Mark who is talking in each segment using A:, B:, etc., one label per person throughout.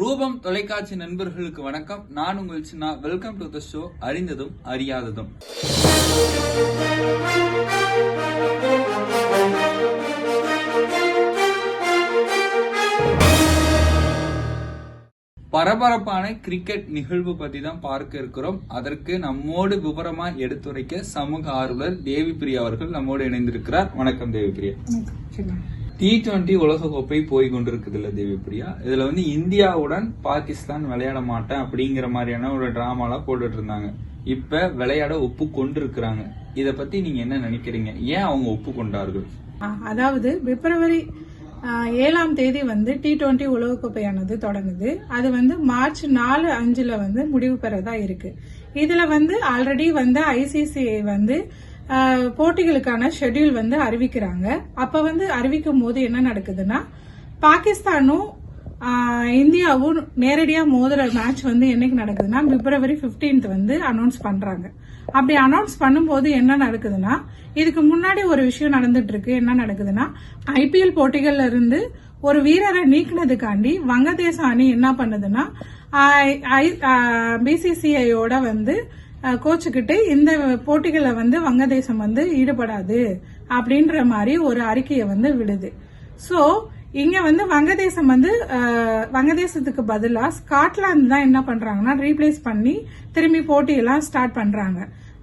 A: ரூபம் தொலைக்காட்சி நண்பர்களுக்கு வணக்கம். நான் உங்கள் சின்ன வெல்கம் டு த ஷோ அறிந்ததும் அறியாததும். பரபரப்பான கிரிக்கெட் நிகழ்வு பத்தி தான் பார்க்க இருக்கிறோம். அதற்கு நம்மோடு விவரமா எடுத்துரைக்க சமூக ஆர்வலர் தேவி பிரியா அவர்கள் நம்மோடு இணைந்திருக்கிறார். வணக்கம் தேவி பிரியா டி டுவெண்டி உலகக்கோப்பை போய் கொண்டிருக்குதுல்ல தேவி இதுல வந்து இந்தியாவுடன் பாகிஸ்தான் விளையாட மாட்டேன் அப்படிங்கிற மாதிரியான ஒரு டிராமாலாம் போட்டுட்டு இருந்தாங்க இப்ப விளையாட ஒப்பு கொண்டிருக்கிறாங்க இத பத்தி நீங்க என்ன நினைக்கிறீங்க? ஏன் அவங்க ஒப்பு கொண்டார்கள்
B: அதாவது பிப்ரவரி ஏழாம் தேதி வந்து டி டுவெண்டி உலகக்கோப்பையானது தொடங்குது. அது வந்து மார்ச் நாலு அஞ்சுல வந்து முடிவு பெறதா இருக்கு. இதுல வந்து ஆல்ரெடி வந்து ஐசிசிஐ வந்து போட்டிகளுக்கான ஷெட்யூல் வந்து அறிவிக்கிறாங்க. அப்ப வந்து அறிவிக்கும் போது என்ன நடக்குதுன்னா பாகிஸ்தானும் இந்தியாவும் நேரடியா மோதுற மேட்ச் வந்து என்னைக்கு நடக்குதுன்னா பிப்ரவரி 15th வந்து அனௌன்ஸ் பண்றாங்க. அப்படி அனௌன்ஸ் பண்ணும்போது என்ன நடக்குதுன்னா இதுக்கு முன்னாடி ஒரு விஷயம் நடந்துட்டு இருக்கு என்ன நடக்குதுன்னா ஐபிஎல் போட்டிகள்ல இருந்து ஒரு வீரரை நீக்கினதுக்காண்டி வங்கதேச அணி என்ன பண்ணுதுன்னா பிசிசிஐயோட வந்து கோச்சுக்கிட்டு இந்த போட்டிகளை வந்து வங்கதேசம் வந்து ஈடுபடாது அப்படின்ற மாதிரி ஒரு அறிக்கையை வந்து விடுது. ஸோ இங்க வந்து வங்கதேசம் வந்து வங்கதேசத்துக்கு பதிலா ஸ்காட்லாந்து தான் என்ன பண்றாங்கன்னா ரீப்ளேஸ் பண்ணி திரும்பி போட்டியெல்லாம் ஸ்டார்ட் பண்றாங்க.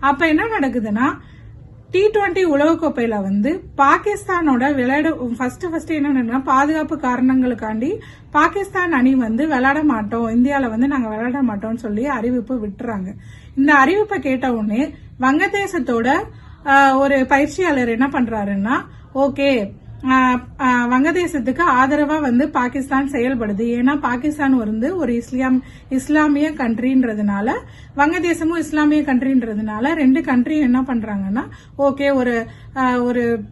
B: அப்ப என்ன நடக்குதுன்னா டி டுவெண்டி உலகக்கோப்பையில வந்து பாகிஸ்தானோட விளையாட ஃபர்ஸ்ட் ஃபர்ஸ்ட் என்ன பாதுகாப்பு காரணங்களுக்காண்டி பாகிஸ்தான் அணி வந்து விளையாட மாட்டோம். இந்தியால வந்து நாங்க விளையாட மாட்டோம்னு சொல்லி அறிவிப்பு விட்டுறாங்க. இந்த அறிவிப்பை கேட்ட உடனே வங்கதேசத்தோட ஒரு பயிற்சியாளர் என்ன பண்றாருன்னா ஓகே வங்கதேசத்துக்கு ஆதரவா வந்து பாகிஸ்தான் செயல்படுது. ஏன்னா பாகிஸ்தான் வந்து ஒரு இஸ்லாம் இஸ்லாமிய கண்ட்ரின்றதுனால வங்கதேசமும் இஸ்லாமிய கண்ட்ரின்றதுனால ரெண்டு கண்ட்ரியும் என்ன பண்றாங்கன்னா ஓகே ஒரு ஒரு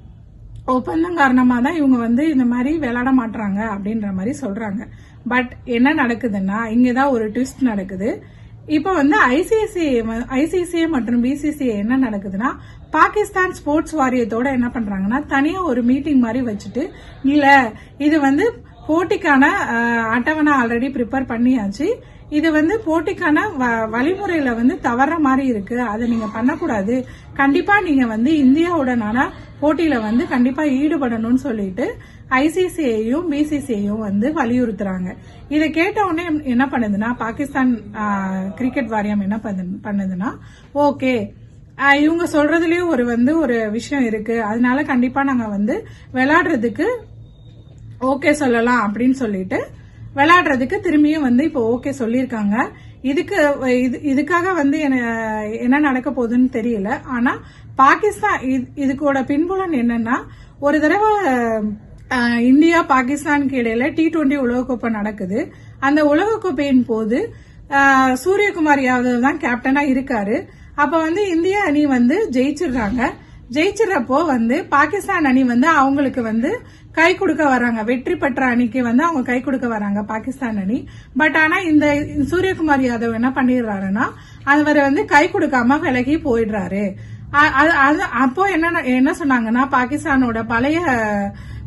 B: ஒப்பந்தம் காரணமா தான் இவங்க வந்து இந்த மாதிரி விளையாட மாட்டுறாங்க அப்படின்ற மாதிரி சொல்றாங்க. பட் என்ன நடக்குதுன்னா இங்கதான் ஒரு ட்விஸ்ட் நடக்குது. இப்போ வந்து ஐசிசிஐ ஐசிசிஐ மற்றும் பிசிசிஐ என்ன நடக்குதுன்னா பாகிஸ்தான் ஸ்போர்ட்ஸ் வாரியத்தோட என்ன பண்றாங்கன்னா தனியா ஒரு மீட்டிங் மாதிரி வச்சுட்டு இல்ல இது வந்து போட்டிக்கான அட்டவணை ஆல்ரெடி ப்ரிப்பேர் பண்ணியாச்சு. இது வந்து போட்டிக்கான வ- வழிமுறையில வந்து தவற மாதிரி இருக்கு. அதை நீங்க பண்ணக்கூடாது. கண்டிப்பா நீங்க வந்து இந்தியாவுடனான போட்டியில வந்து கண்டிப்பா ஈடுபடணும்னு சொல்லிட்டு ஐசிசிஐயும் பிசிசிஐயும் வந்து வலியுறுத்துறாங்க. இதை கேட்ட உடனே என்ன பண்ணுதுன்னா பாகிஸ்தான் கிரிக்கெட் வாரியம் என்ன பண்ணு- பண்ணுதுன்னா ஓகே இவங்க சொல்றதுலயும் ஒரு வந்து ஒரு விஷயம் இருக்கு. அதனால கண்டிப்பா நாங்க வந்து விளையாடுறதுக்கு ஓகே சொல்லலாம் அப்படின்னு சொல்லிட்டு விளையாடுறதுக்கு திரும்பியும் வந்து இப்போ ஓகே சொல்லியிருக்காங்க. இதுக்கு இது- இதுக்காக வந்து என்ன- என்ன நடக்க போகுதுன்னு தெரியல. ஆனா பாகிஸ்தான் இது- இதுக்கோட பின்புலன் என்னன்னா ஒரு தடவை இந்தியா பாகிஸ்தானுக்கு இடையில டி டுவெண்டி உலகக்கோப்பை நடக்குது. அந்த உலகக்கோப்பையின் போது சூரியகுமார் யாதவ் தான் கேப்டனா இருக்காரு. அப்ப வந்து இந்திய அணி வந்து ஜெயிச்சிடுறாங்க. ஜெயிச்சிடறப்போ வந்து பாகிஸ்தான் அணி வந்து அவங்களுக்கு வந்து கை கொடுக்க வராங்க. வெற்றி பெற்ற அணிக்கு வந்து அவங்க கை கொடுக்க வராங்க பாகிஸ்தான் அணி. பட் ஆனா இந்த சூரியகுமார் யாதவ் என்ன பண்ணிடுறாருன்னா அவர் வந்து கை கொடுக்காம விலகி போயிடுறாரு. அது- அது- அப்போ என்ன என்ன சொன்னாங்கன்னா பாகிஸ்தானோட பழைய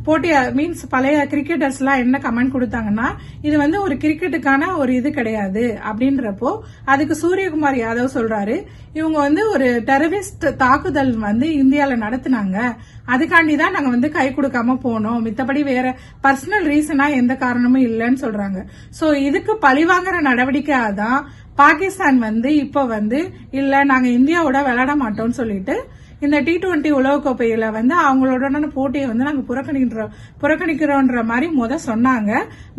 B: போட்டி மீன்ஸ் பழைய கிரிக்கெட்டர்ஸ் எல்லாம் என்ன கமெண்ட் கொடுத்தாங்கன்னா இது வந்து ஒரு கிரிக்கெட்டுக்கான ஒரு இது கிடையாது அப்படின்றப்போ அதுக்கு சூரியகுமார் யாதவ் சொல்றாரு இவங்க வந்து ஒரு டெரரிஸ்ட் தாக்குதல் வந்து இந்தியால நடத்தினாங்க. அதுக்காண்டி தான் நாங்க வந்து கை கொடுக்காம போனோம். மித்தபடி வேற பர்சனல் ரீசனா எந்த காரணமும் இல்லைன்னு சொல்றாங்க. சோ இதுக்கு பழிவாங்குற நடவடிக்கையா தான் பாகிஸ்தான் வந்து இப்ப வந்து இல்ல நாங்க இந்தியாவோட விளையாட மாட்டோம்னு சொல்லிட்டு இந்த டி டுவெண்டி உலகக்கோப்பையில வந்து அவங்களோட போட்டியை வந்து நாங்க புறக்கணிக்கிறோம் புறக்கணிக்கிறோன்ற மாதிரி முத சொன்னாங்க.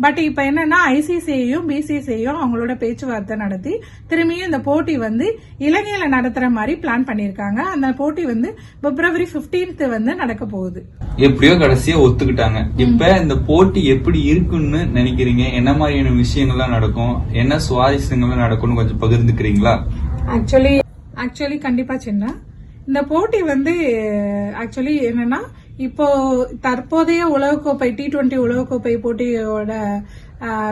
B: பட் இப்ப என்னன்னா ஐசிசிஐயும் பிசிசிஐயும் அவங்களோட பேச்சுவார்த்தை நடத்தி திரும்பியும் இந்த போட்டி வந்து இலங்கையில நடத்துற மாதிரி பிளான் பண்ணிருக்காங்க அந்த போட்டி வந்து பிப்ரவரி 15th வந்து நடக்க போகுது.
A: எப்படியோ கடைசியா ஒத்துக்கிட்டாங்க. இப்ப இந்த போட்டி எப்படி இருக்குன்னு நினைக்கிறீங்க? என்ன மாதிரியான விஷயங்கள்லாம் நடக்கும்? என்ன சுவாரஸ்யங்கள்லாம் நடக்கும்னு கொஞ்சம் பகிர்ந்துக்கிறீங்களா?
B: ஆக்சுவலி ஆக்சுவலி கண்டிப்பா சின்ன. இந்த போட்டி வந்து ஆக்சுவலி என்னன்னா இப்போ தற்போதைய உலகக்கோப்பை டி டுவெண்டி உலகக்கோப்பை போட்டியோட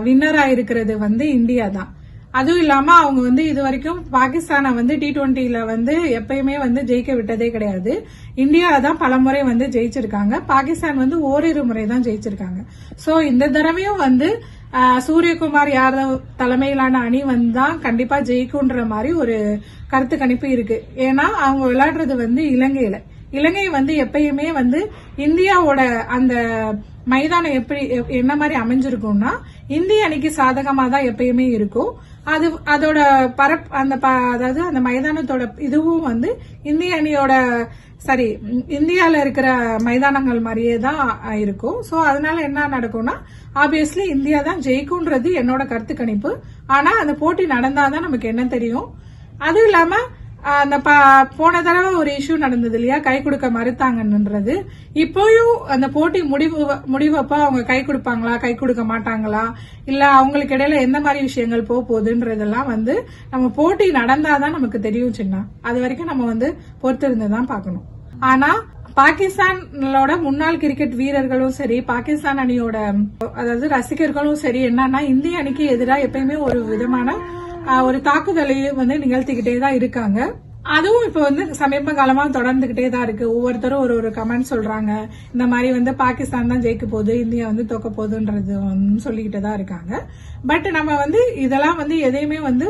B: வின்னரா இருக்கிறது வந்து இந்தியா தான். அதுவும் இல்லாம அவங்க வந்து இது வரைக்கும் பாகிஸ்தானை வந்து டி டுவெண்ட்டில வந்து எப்பயுமே வந்து ஜெயிக்க விட்டதே கிடையாது. இந்தியா தான் பலமுறை வந்து ஜெயிச்சிருக்காங்க. பாகிஸ்தான் வந்து ஓரிரு முறை தான் ஜெயிச்சிருக்காங்க. சோ இந்த தடவையும் வந்து சூரியகுமார் யாதவ் தலைமையிலான அணி வந்து தான் கண்டிப்பா ஜெயிக்கும்ன்ற மாதிரி ஒரு கருத்து கணிப்பு இருக்கு. ஏன்னா அவங்க விளையாடுறது வந்து இலங்கையில. இலங்கை வந்து எப்பயுமே வந்து இந்தியாவோட அந்த மைதானம் எப்படி என்ன மாதிரி அமைஞ்சிருக்கும்னா இந்திய அணிக்கு சாதகமா தான் எப்பயுமே இருக்கும். அது அதோட பரப் அந்த ப- அதாவது அந்த மைதானத்தோட இதுவும் வந்து இந்திய அணியோட சரி இந்தியாவில் இந்தியால இருக்கிற மைதானங்கள் மாதிரியே தான் இருக்கும். சோ அதனால என்ன நடக்கும்னா ஆப்வியஸ்லி இந்தியா தான் ஜெயிக்கும்ன்றது என்னோட கருத்து கணிப்பு. ஆனா அந்த போட்டி நடந்தாதான் நமக்கு என்ன தெரியும். அதுவும் இல்லாம அந்த ப- போன தடவை ஒரு இஷ்யூ நடந்தது இல்லையா? கை கொடுக்க மறுத்தாங்கன்றது. இப்போயும் அந்த போட்டி முடிவு முடிவப்ப அவங்க கை கொடுப்பாங்களா கை கொடுக்க மாட்டாங்களா? இல்ல அவங்களுக்கு இடையில எந்த மாதிரி விஷயங்கள் போக போகுதுன்றதெல்லாம் வந்து நம்ம போட்டி நடந்தாதான் நமக்கு தெரியும் சின்ன. அது வரைக்கும் நம்ம வந்து பொறுத்திருந்து தான் பார்க்கணும். ஆனா பாகிஸ்தானோட முன்னாள் கிரிக்கெட் வீரர்களும் சரி பாகிஸ்தான் அணியோட அதாவது ரசிகர்களும் சரி என்னன்னா இந்திய அணிக்கு எதிராக எப்பயுமே ஒரு விதமான ஒரு தாக்குதலையும் வந்து நிகழ்த்திக்கிட்டே தான் இருக்காங்க. அதுவும் இப்ப வந்து சமீப காலமா தொடர்ந்துகிட்டே தான் இருக்கு. ஒவ்வொருத்தரும் ஒரு ஒரு கமெண்ட் சொல்றாங்க. இந்த மாதிரி வந்து பாகிஸ்தான் தான் ஜெயிக்க போகுது இந்தியா வந்து தோக்க போகுதுன்றது சொல்லிக்கிட்டு தான் இருக்காங்க. பட் நம்ம வந்து இதெல்லாம் வந்து எதையுமே வந்து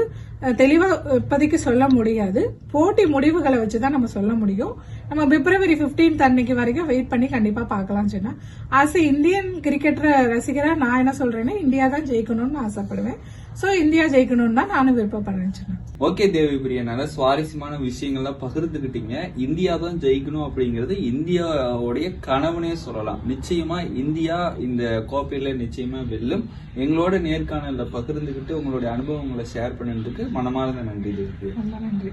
B: தெளிவா இப்போதைக்கு சொல்ல முடியாது. போட்டி முடிவுகளை வச்சு தான் நம்ம சொல்ல முடியும். நம்ம பிப்ரவரி 15th அன்னைக்கு வரைக்கும் வெயிட் பண்ணி கண்டிப்பா பார்க்கலாம் சொன்னா ஆஸ் இந்தியன் கிரிக்கெட் ரசிகரா நான் என்ன சொல்றேன்னா இந்தியா தான் ஜெயிக்கணும்னு ஆசைப்படுவேன். சோ இந்தியா ஜெயிக்கணும்னு தான் நானும் விருப்பப்படுறேன் சொன்னா
A: ஓகே தேவி பிரியா நல்ல சுவாரஸ்யமான விஷயங்கள்லாம் பகிர்ந்துக்கிட்டீங்க இந்தியா தான் ஜெயிக்கணும் அப்படிங்கறது இந்தியாவுடைய கனவுனே சொல்லலாம். நிச்சயமா இந்தியா இந்த கோப்பையில நிச்சயமா வெல்லும். எங்களோட நேர்காணல்ல பகிர்ந்துக்கிட்டு உங்களுடைய அனுபவங்களை ஷேர் பண்ணதுக்கு மனமார்ந்த நன்றி தேவி
B: ரொம்ப நன்றி.